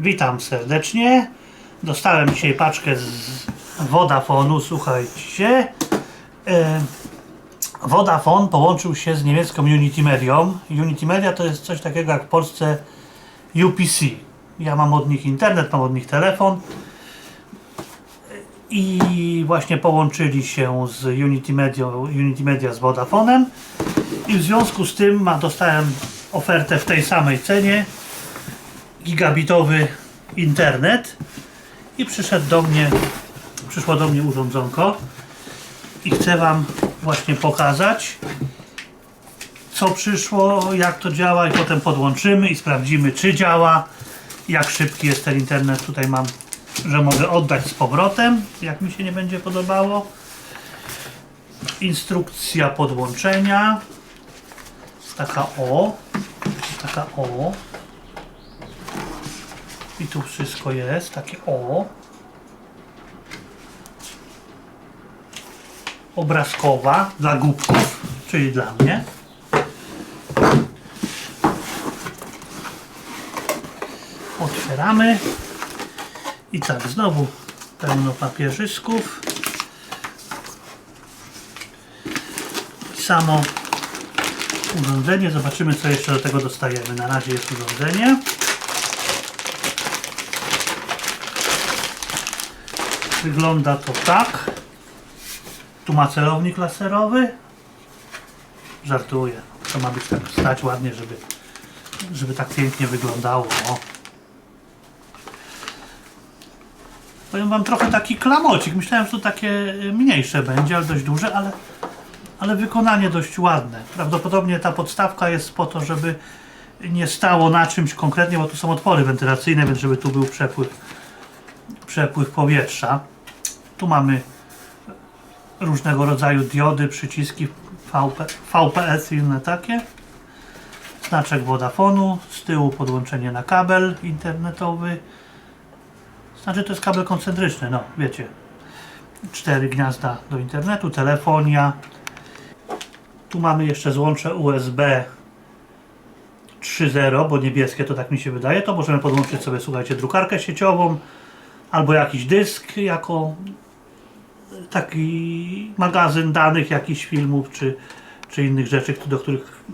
Witam serdecznie. Dostałem dzisiaj paczkę z Vodafonu. Słuchajcie. E, Vodafone połączył się z niemiecką Unity Medią. Unity Media to jest coś takiego jak w Polsce UPC. Ja mam od nich internet, mam od nich telefon. I właśnie połączyli się z Unity Media, Unity Media z Vodafonem. I w związku z tym ma, dostałem ofertę w tej samej cenie gigabitowy internet. I przyszedł do mnie przyszło do mnie urządzonko. I chcę wam właśnie pokazać co przyszło, jak to działa i potem podłączymy i sprawdzimy czy działa jak szybki jest ten internet. Tutaj mam, że mogę oddać z powrotem jak mi się nie będzie podobało. Instrukcja podłączenia. Taka o. Taka o i tu wszystko jest, takie o. Obrazkowa dla głupków, czyli dla mnie. Otwieramy. I tak, znowu pełno papieżysków. Samo urządzenie. Zobaczymy, co jeszcze do tego dostajemy. Na razie jest urządzenie. Wygląda to tak. Tu ma celownik laserowy. Żartuję. To ma być tak stać ładnie, żeby, żeby tak pięknie wyglądało. O. Powiem wam trochę taki klamocik. Myślałem, że to takie y, mniejsze będzie, ale dość duże, ale, ale wykonanie dość ładne. Prawdopodobnie ta podstawka jest po to, żeby nie stało na czymś konkretnie, bo tu są otwory wentylacyjne, więc żeby tu był przepływ przepływ powietrza. Tu mamy różnego rodzaju diody, przyciski VP, VPS i inne takie. Znaczek Vodafonu, z tyłu podłączenie na kabel internetowy. Znaczy to jest kabel koncentryczny, no wiecie. Cztery gniazda do internetu, telefonia. Tu mamy jeszcze złącze USB 3.0, bo niebieskie to tak mi się wydaje. To możemy podłączyć sobie, słuchajcie, drukarkę sieciową, albo jakiś dysk jako taki magazyn danych, jakichś filmów czy, czy innych rzeczy, do których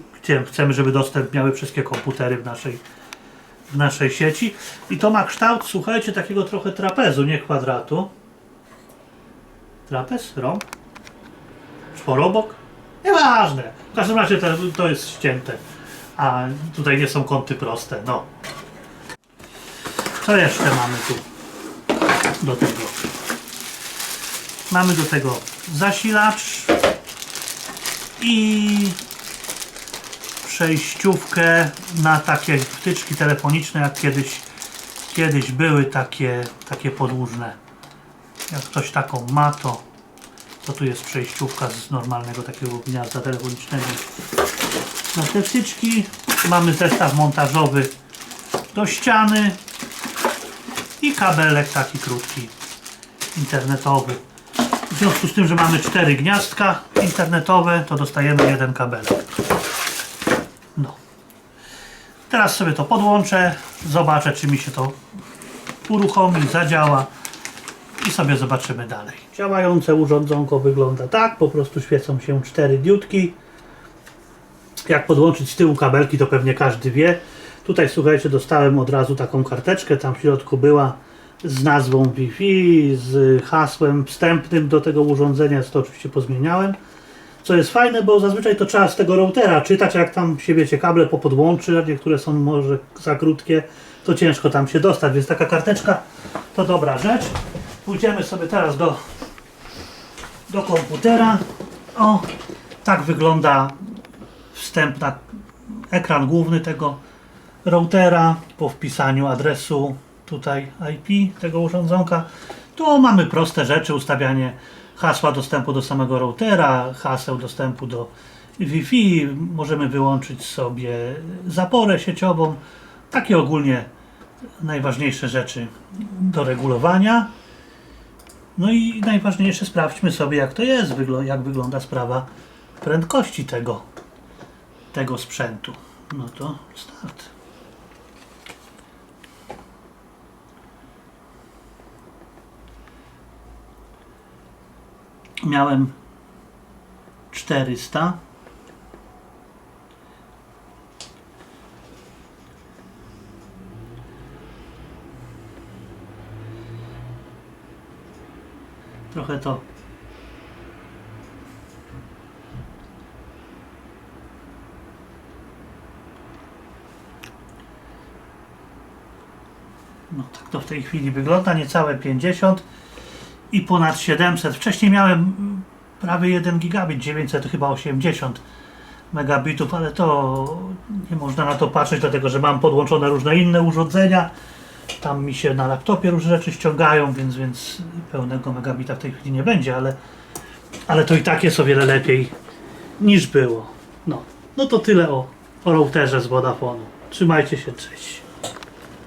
chcemy, żeby dostęp miały wszystkie komputery w naszej, w naszej sieci. I to ma kształt, słuchajcie, takiego trochę trapezu, nie kwadratu. Trapez? Rąb? Czworobok? Nieważne. W każdym razie to, to jest ścięte. A tutaj nie są kąty proste. No. Co jeszcze mamy tu? do tego. Mamy do tego zasilacz i przejściówkę na takie wtyczki telefoniczne, jak kiedyś, kiedyś były takie, takie podłużne. Jak ktoś taką ma, to, to tu jest przejściówka z normalnego takiego gniazda telefonicznego. Na te wtyczki mamy zestaw montażowy do ściany, i kabelek taki krótki internetowy. W związku z tym, że mamy cztery gniazdka internetowe, to dostajemy jeden kabelek. No. Teraz sobie to podłączę, zobaczę czy mi się to uruchomi, zadziała i sobie zobaczymy dalej. Działające urządzonko wygląda tak, po prostu świecą się cztery diodki. Jak podłączyć z tyłu kabelki, to pewnie każdy wie. Tutaj słuchajcie, dostałem od razu taką karteczkę, tam w środku była z nazwą Wi-Fi, z hasłem wstępnym do tego urządzenia, to oczywiście pozmieniałem. Co jest fajne, bo zazwyczaj to trzeba z tego routera czytać, jak tam się wiecie, kable popodłączy, a niektóre są może za krótkie, to ciężko tam się dostać, więc taka karteczka to dobra rzecz. Pójdziemy sobie teraz do, do komputera. O, tak wygląda wstępna ekran główny tego routera po wpisaniu adresu tutaj IP tego urządzonka. Tu mamy proste rzeczy, ustawianie hasła dostępu do samego routera, haseł dostępu do Wi-Fi, możemy wyłączyć sobie zaporę sieciową, takie ogólnie najważniejsze rzeczy do regulowania. No i najważniejsze sprawdźmy sobie jak to jest, jak wygląda sprawa prędkości tego, tego sprzętu. No to start. Miałem 400 trochę to no tak to w tej chwili wygląda niecałe 50 i ponad 700 wcześniej miałem prawie 1 gigabit 900 chyba 80 megabitów ale to nie można na to patrzeć dlatego że mam podłączone różne inne urządzenia tam mi się na laptopie różne rzeczy ściągają więc, więc pełnego megabita w tej chwili nie będzie ale ale to i tak jest o wiele lepiej niż było. No, no to tyle o, o routerze z Vodafone'u. Trzymajcie się, cześć.